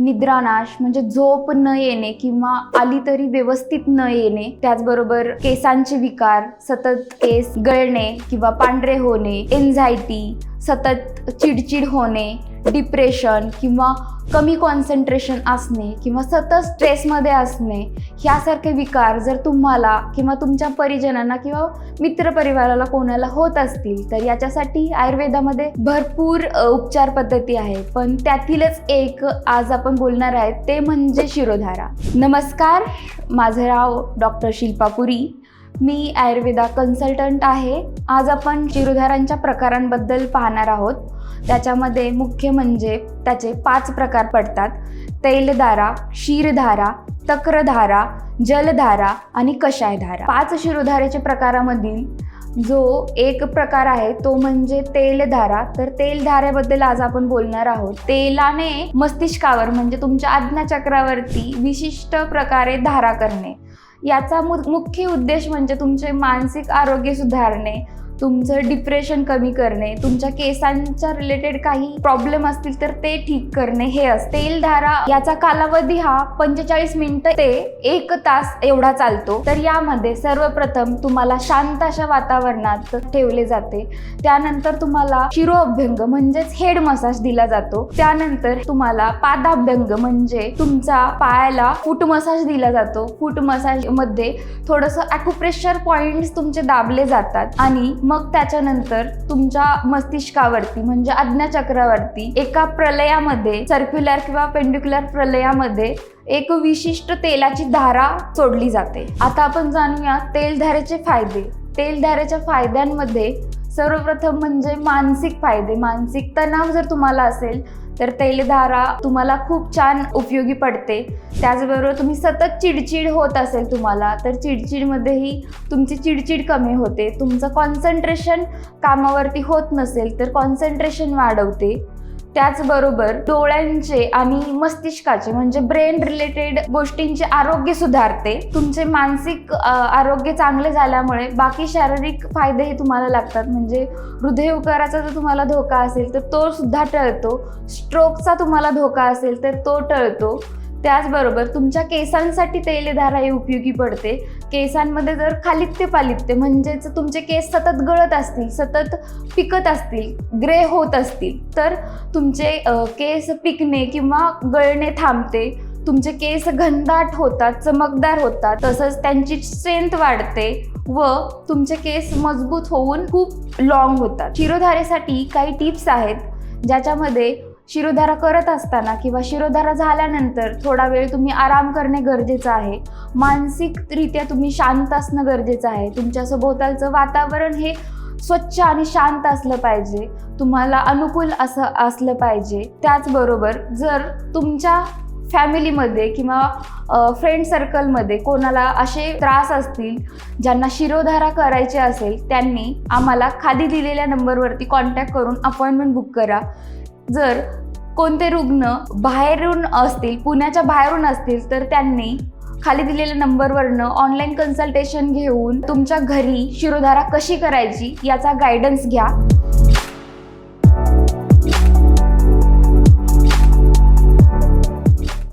निद्रानाश म्हणजे झोप न येणे किंवा आली तरी व्यवस्थित न येणे त्याचबरोबर केसांचे विकार सतत केस गळणे किंवा पांढरे होणे एन्झायटी सतत चिडचिड होणे डिप्रेशन किंवा कमी कॉन्सन्ट्रेशन असणे किंवा सतत स्ट्रेसमध्ये असणे ह्यासारखे विकार जर तुम्हाला किंवा तुमच्या परिजनांना किंवा मित्रपरिवाराला कोणाला होत असतील तर याच्यासाठी आयुर्वेदामध्ये भरपूर उपचार पद्धती आहे पण त्यातीलच एक आज आपण बोलणार आहे ते म्हणजे शिरोधारा. नमस्कार माझं नाव डॉक्टर शिल्पा पुरी. मी आयुर्वेदा कन्सल्टंट आहे. आज आपण शिरोधारांच्या प्रकारांबद्दल पाहणार आहोत. त्याच्यामध्ये मुख्य म्हणजे त्याचे पाच प्रकार पडतात. तैलधारा क्षीरधारा तक्रधारा जलधारा आणि कषायधारा. पाच शिरोधारेच्या प्रकारामधील जो एक प्रकार आहे तो म्हणजे तेलधारा. तर तेलधाऱ्याबद्दल आज आपण बोलणार आहोत. तेलाने मस्तिष्कावर म्हणजे तुमच्या आज्ञाचक्रावरती विशिष्ट प्रकारे धारा करणे. याचा मु मुख्य उद्देश म्हणजे तुमचे मानसिक आरोग्य सुधारणे. तुमचं डिप्रेशन कमी करणे तुमच्या केसांच्या रिलेटेड काही प्रॉब्लेम असतील तर ते ठीक करणे हे असते तेलधारा याचा कालावधी हा पंचेचाळीस मिनिटं ते एक तास एवढा चालतो. तर यामध्ये सर्वप्रथम तुम्हाला शांत अशा वातावरणात ठेवले जाते. त्यानंतर तुम्हाला शिरोअभ्यंग म्हणजेच हेड मसाज दिला जातो. त्यानंतर तुम्हाला पादाभ्यंग म्हणजे तुमचा पायाला फूट मसाज दिला जातो. फूट मसाजमध्ये थोडंसं अॅक्युप्रेशर पॉइंट्स तुमचे दाबले जातात आणि मग त्याच्यानंतर तुमच्या मस्तिष्कावरती म्हणजे आज्ञाचक्रावरती एका प्रलयामध्ये सर्क्युलर किंवा पेंडिक्युलर प्रलयामध्ये एक विशिष्ट तेलाची धारा सोडली जाते. आता आपण जाणूया तेलधारेचे फायदे. तेलधारेच्या फायद्यांमध्ये सर्वप्रथम म्हणजे मानसिक फायदे. मानसिक तणाव जर तुम्हाला असेल तर तैलधारा तुम्हाला खूप छान उपयोगी पडते. त्याचबरोबर तुम्ही सतत चिडचिड होत असेल तुम्हाला तर चिडचिडमध्येही तुमची चिडचिड कमी होते. तुमचं कॉन्सन्ट्रेशन कामावरती होत नसेल तर कॉन्सन्ट्रेशन वाढवते. त्याचबरोबर डोळ्यांचे आणि मस्तिष्काचे म्हणजे ब्रेन रिलेटेड गोष्टींचे आरोग्य सुधारते. तुमचे मानसिक आरोग्य चांगले झाल्यामुळे बाकी शारीरिक फायदेही तुम्हाला लागतात. म्हणजे हृदयविकाराचा जर तुम्हाला धोका असेल तर तो सुद्धा टळतो. स्ट्रोकचा तुम्हाला धोका असेल तर तो टळतो. त्याचबरोबर तुमच्या केसांसाठी तेलधारा ही उपयोगी पडते. केसांमध्ये जर खालित्य पालित्य म्हणजेच तुमचे केस सतत गळत असतील सतत पिकत असतील ग्रे होत असतील तर तुमचे केस पिकणे किंवा गळणे थांबते. तुमचे केस घनदाट होतात चमकदार होतात तसंच त्यांची स्ट्रेंथ वाढते व तुमचे केस मजबूत होऊन खूप लॉंग होतात. शिरोधारेसाठी काही टिप्स आहेत ज्याच्यामध्ये शिरोधारा करत असताना किंवा शिरोधारा झाल्यानंतर थोडा वेळ तुम्ही आराम करणे गरजेचं आहे. मानसिकरित्या तुम्ही शांत असणं गरजेचं आहे. तुमच्या सभोवतालचं वातावरण हे स्वच्छ आणि शांत असलं पाहिजे. तुम्हाला अनुकूल असं असलं पाहिजे. त्याचबरोबर जर तुमच्या फॅमिलीमध्ये किंवा फ्रेंड सर्कलमध्ये कोणाला असे त्रास असतील ज्यांना शिरोधारा करायचे असेल त्यांनी आम्हाला खाली दिलेल्या नंबरवरती कॉन्टॅक्ट करून अपॉइंटमेंट बुक करा. जर कोणते रुग्ण बाहेरून असतील पुण्याच्या बाहेरून असतील तर त्यांनी खाली दिलेल्या नंबरवरनं ऑनलाईन कन्सल्टेशन घेऊन तुमच्या घरी शिरोधारा कशी करायची याचा गायडन्स घ्या.